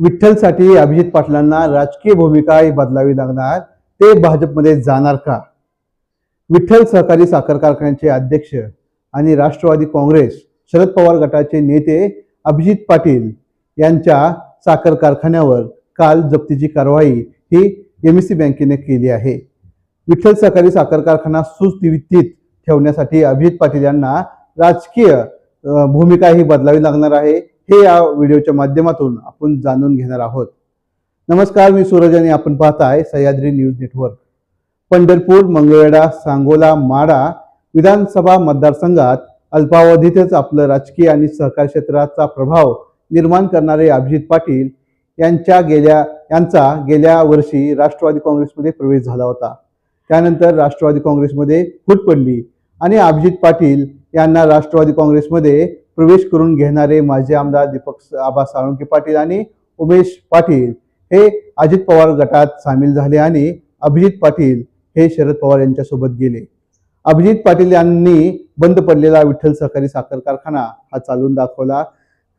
विठ्ठलसाठी अभिजित पाटलांना राजकीय भूमिका ही बदलावी लागणार ते भाजपमध्ये जाणार का? विठ्ठल सहकारी साखर कारखान्याचे अध्यक्ष आणि राष्ट्रवादी काँग्रेस शरद पवार गटाचे नेते अभिजित पाटील यांच्या साखर कारखान्यावर काल जप्तीची कारवाई ही एम सी बँकेने केली आहे. विठ्ठल सहकारी साखर कारखाना सुस्थितीत ठेवण्यासाठी अभिजित पाटील यांना राजकीय भूमिका ही बदलावी लागणार आहे. हे या व्हिडिओच्या माध्यमातून आपण जाणून घेणार आहोत. नमस्कार मी सूरज आणि आपण पाहताय सह्याद्री न्यूज नेटवर्क. पंढरपूर मंगळवेढा सांगोला माडा विधानसभा मतदारसंघात अल्पावधीतच आपलं राजकीय आणि सहकार क्षेत्राचा प्रभाव निर्माण करणारे अभिजित पाटील यांच्या गेल्या यांचा गेल्या वर्षी राष्ट्रवादी काँग्रेसमध्ये प्रवेश झाला होता. त्यानंतर राष्ट्रवादी काँग्रेसमध्ये फूट पडली आणि अभिजित पाटील यांना राष्ट्रवादी काँग्रेसमध्ये प्रवेश करून घेणारे माजी आमदार दीपक आबा साळुंके पाटील आणि उमेश पाटील हे अजित पवार गटात सामील झाले आणि अभिजित पाटील हे शरद पवार यांच्यासोबत गेले. अभिजित पाटील यांनी बंद पडलेला विठ्ठल सहकारी साखर कारखाना हा चालून दाखवला.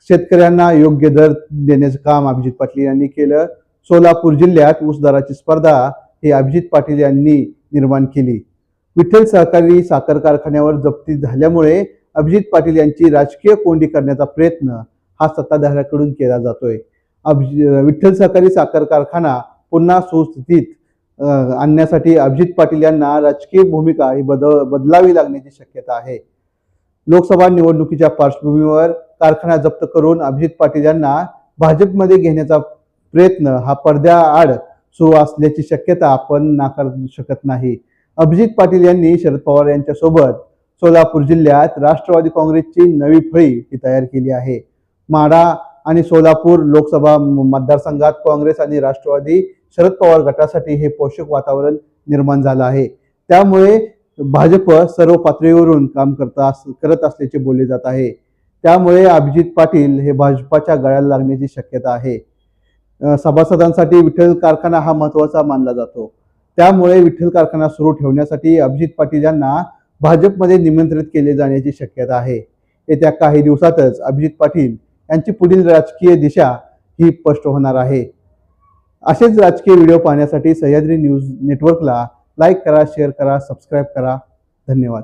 शेतकऱ्यांना योग्य दर देण्याचं काम अभिजित पाटील यांनी केलं. सोलापूर जिल्ह्यात ऊस दराची स्पर्धा ही अभिजित पाटील यांनी निर्माण केली. विठ्ठल सहकारी साखर कारखान्यावर जप्ती झाल्यामुळे अभिजित पाटील यांची राजकीय कोंडी करण्याचा प्रयत्न हा सत्ताधाऱ्याकडून केला जातोय. अभि विठ्ठल सहकारी साखर कारखाना पुन्हा सुस्थितीत आणण्यासाठी अभिजित पाटील यांना राजकीय भूमिका ही बद बदलावी लागण्याची शक्यता आहे. लोकसभा निवडणुकीच्या पार्श्वभूमीवर कारखाना जप्त करून अभिजित पाटील यांना भाजपमध्ये घेण्याचा प्रयत्न हा पडद्याआड सुरू असल्याची शक्यता आपण नाकारू शकत नाही. अभिजित पाटील यांनी शरद पवार यांच्यासोबत सोलापूर जिल्ह्यात राष्ट्रवादी काँग्रेसची नवी फळी ही तयार केली आहे. माढा आणि सोलापूर लोकसभा म- मतदारसंघात काँग्रेस आणि राष्ट्रवादी शरद पवार गटासाठी हे पोषक वातावरण निर्माण झालं आहे. त्यामुळे भाजप सर्व पातळीवरून काम करत अस करत असल्याचे बोलले जात आहे. त्यामुळे अभिजित पाटील हे भाजपाच्या गळ्याला लागण्याची शक्यता आहे. सभासदांसाठी विठ्ठल कारखाना हा महत्त्वाचा मानला जातो. त्यामुळे विठ्ठल कारखाना सुरू ठेवण्यासाठी अभिजित पाटील यांना भाजपमध्ये निमंत्रित केले जाण्याची शक्यता आहे. येत्या काही दिवसातच अभिजित पाटील यांची पुढील राजकीय दिशा ही स्पष्ट होणार आहे. असेच राजकीय व्हिडिओ पाहण्यासाठी सह्याद्री न्यूज नेटवर्कला लाईक करा शेअर करा सबस्क्राईब करा. धन्यवाद.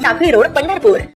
साखळी रोड पंढरपूर.